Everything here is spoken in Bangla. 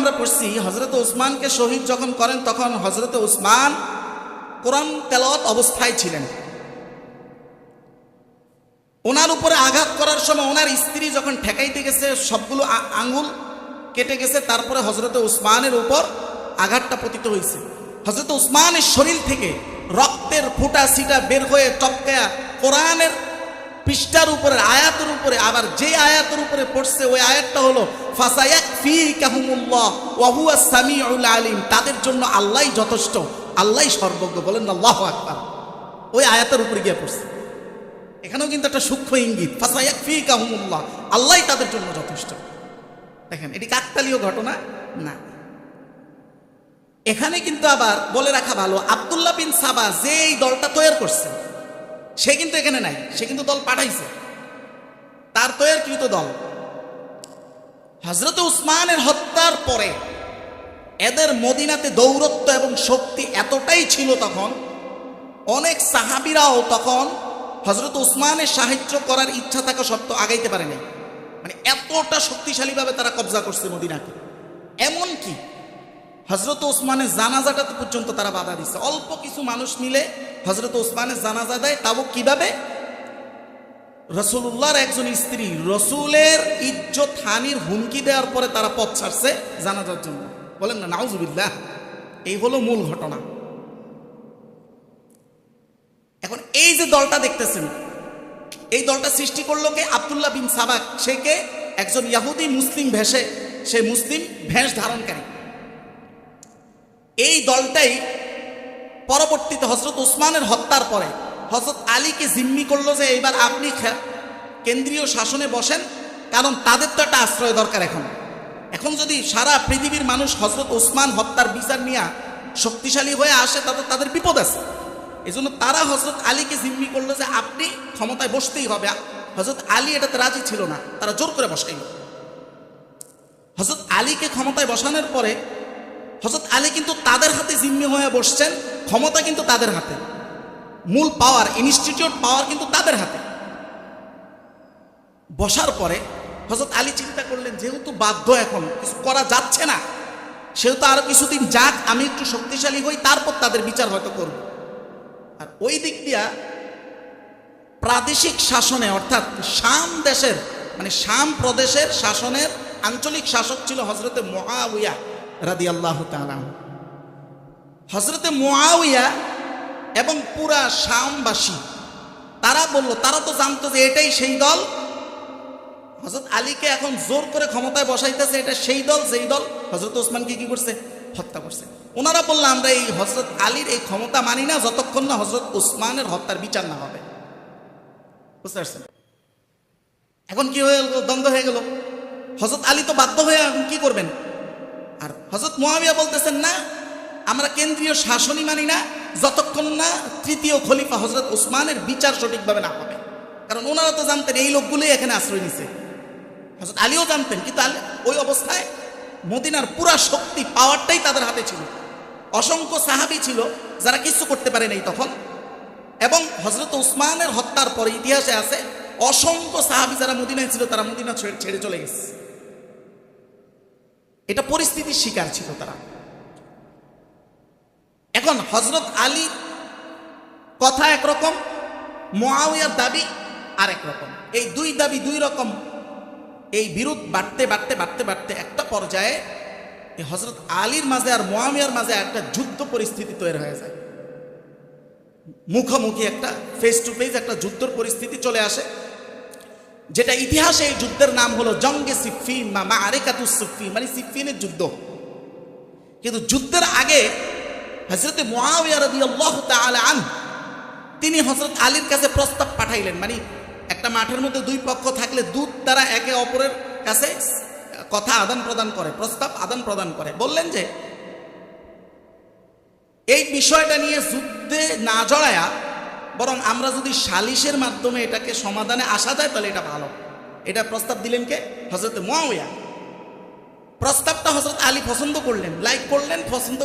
আমরা পড়ছি হজরত উসমানকে শহীদ যখন করেন, তখন হজরত উসমান কোরআন তেলাওয়াত অবস্থায় ছিলেন। ওনার উপরে আঘাত করার সময় ওনার স্ত্রী যখন ঠেকাইতে গেছে, সবগুলো আ- আঙ্গুল কেটে গেছে, তারপরে হজরত উসমানের উপর আঘাতটা পতিত হয়েছে হজরত উসমানের শরীর থেকে রক্তের ফুটা সিটা বের হয়ে চপকায়া কোরআনের পৃষ্ঠার উপরে, আয়াতের উপরে, আবার যে আয়াতের উপরে পড়ছে, ওই আয়াতটা হলো আলিম। তাদের জন্য আল্লাহই যথেষ্ট, আল্লাহ সর্বজ্ঞ, বলেন আল্লাহ আকবার। ওই আয়াতের উপরে গিয়ে পড়ছে। এখানেও কিন্তু একটা সূক্ষ্ম ইঙ্গিত ফাসায়াক ফি আল্লাহই তাদের জন্য যথেষ্ট। দেখেন, এটি কাকতালীয় ঘটনা? না। এখানে কিন্তু আবার বলে রাখা ভালো, আব্দুল্লাহ বিন সাবা যে এই দলটা তৈরি করছে সে কিন্তু এখানে নাই, সে কিন্তু দল পাঠাইছে। তার তৈরিকৃত দল। হজরত উসমানের হত্যার পরে এদের মদিনাতে দৌরত্ব এবং শক্তি এতটাই ছিল তখন, অনেক সাহাবিরাও তখন হজরত উসমানের সাহায্য করার ইচ্ছা থাকা সত্ত্বেও আগাইতে পারে নাই মানে এতটা শক্তিশালীভাবে তারা কবজা করছে মদিনাকে। এমন কি হজরত ওসমানের জানাজাটা পর্যন্ত তারা বাধা দিচ্ছে অল্প কিছু মানুষ মিলে হজরত ওসমানের জানাজা দেয় তাও কীভাবে? রসুল্লাহর একজন স্ত্রী রসুলের ইজ্জত, হানির হুমকি দেওয়ার পরে তারা পথ ছাড়ছে জানাজার জন্য। বলেন না, নাউজুবিল্লাহ, এই হলো মূল ঘটনা। এখন এই যে দলটা দেখতেছেন, এই দলটা সৃষ্টি করল কে? আবদুল্লাহ বিন সাবাক সে কে? একজন ইয়াহুদি মুসলিম ভেষে, সে মুসলিম ভেষ ধারণকারী। এই দলটাই পরবর্তীতে হজরত উসমানের হত্যার পরে হজরত আলীকে জিম্মি করল যে এইবার আপনি কেন্দ্রীয় শাসনে বসেন, কারণ তাদের তো একটা আশ্রয় দরকার এখন। এখন যদি সারা পৃথিবীর মানুষ হজরত ওসমান হত্যার বিচার নিয়ে শক্তিশালী হয়ে আসে তাদের তাদের বিপদ আছে। এই জন্য তারা হজরত আলীকে জিম্মি করল যে আপনি ক্ষমতায় বসতেই হবে। হজরত আলী এটাতে রাজি ছিল না, তারা জোর করে বসাইল হজরত আলীকে ক্ষমতায় বসানোর পরে হজরত আলী কিন্তু তাদের হাতে জিম্মি হয়ে বসছেন, ক্ষমতা কিন্তু তাদের হাতে। মূল পাওয়ার ইনস্টিটিউট পাওয়ার কিন্তু তাদের হাতে। বসার পরে হজরত আলী চিন্তা করলেন, যেহেতু বাধ্য এখন, কিছু করা যাচ্ছে না, সেহেতু আরও কিছুদিন যাক, আমি একটু শক্তিশালী হই, তারপর তাদের বিচার হয়তো করব। আর ওই দিক দিয়া প্রাদেশিক শাসনে, অর্থাৎ শাম দেশের মানে শাম প্রদেশের শাসনের আঞ্চলিক শাসক ছিল হজরতে মহাউয়া। রাদি আল্লাহ হজরতে মোয়াউইয়া এবং পুরা শামবাসী, তারা বলল, তারা তো জানতো যে এটাই সেই দল। হজরত আলীকে এখন জোর করে ক্ষমতায় বসাইতেছে, এটা সেই দল সেই দল। হজরত ওসমানকে কি করছে? হত্যা করছে। ওনারা বলল, আমরা এই হজরত আলীর এই ক্ষমতা মানি না, যতক্ষণ না হজরত ওসমানের হত্যার বিচার না হবে। বুঝতে পারছেন? এখন কি হয়ে গেল? দ্বন্দ্ব হয়ে গেল। হজরত আলী তো বাধ্য হয়ে এখন কি করবেন? হজরত মোয়াবিয়া বলতেছেন, না, আমরা কেন্দ্রীয় শাসনই মানি না, যতক্ষণ না তৃতীয় খলিফা হজরত ওসমানের বিচার সঠিকভাবে না হবে। কারণ ওনারা তো জানতেন, এই লোকগুলোই এখানে আশ্রয় নিছে। হজরত আলীও জানতেন, কিন্তু ওই অবস্থায় মদিনার পুরা শক্তি পাওয়ারটাই তাদের হাতে ছিল। অসংখ্য সাহাবি ছিল, যারা কিছু করতে পারে নাই তখন। এবং হজরত উসমানের হত্যার পরে ইতিহাসে আছে, অসংখ্য সাহাবি যারা মদিনায় ছিল, তারা মদিনা ছেড়ে চলে গেছে। এটা পরিস্থিতির শিকার ছিল তারা। এখন হজরত আলী কথা একরকম মোয়াউয়ার দাবি আরেক রকম। এই দুই দাবি দুই রকম। এই বিরোধ বাড়তে বাড়তে বাড়তে বাড়তে একটা পর্যায়ে এই হজরত আলীর মাঝে আর মোয়ামিয়ার মাঝে একটা যুদ্ধ পরিস্থিতি তৈরি হয়ে যায়। মুখোমুখি একটা ফেস টু ফেস একটা যুদ্ধর পরিস্থিতি চলে আসে। যেটা ইতিহাসে এই যুদ্ধের নাম হলো জঙ্গে সিফিন বা মা আরেকাতু সিফিন মানে সিফিনের যুদ্ধ। কিন্তু যুদ্ধের আগে হজরতে আন তিনি হজরত আলীর কাছে প্রস্তাব পাঠাইলেন। মানে একটা মাঠের মধ্যে দুই পক্ষ থাকলে দুধ তারা একে অপরের কাছে কথা আদান প্রদান করে, প্রস্তাব আদান প্রদান করে। বললেন যে, এই বিষয়টা নিয়ে যুদ্ধে না জড়ায়া বরং আমরা যদি সালিশের মাধ্যমে এটাকে সমাধানে আসা যায়, তাহলে এটা ভালো। এটা প্রস্তাব দিলেন কে? হজরত মোয়াউয়া প্রস্তাবটা হজরত আলী পছন্দ করলেন লাইক করলেন, পছন্দ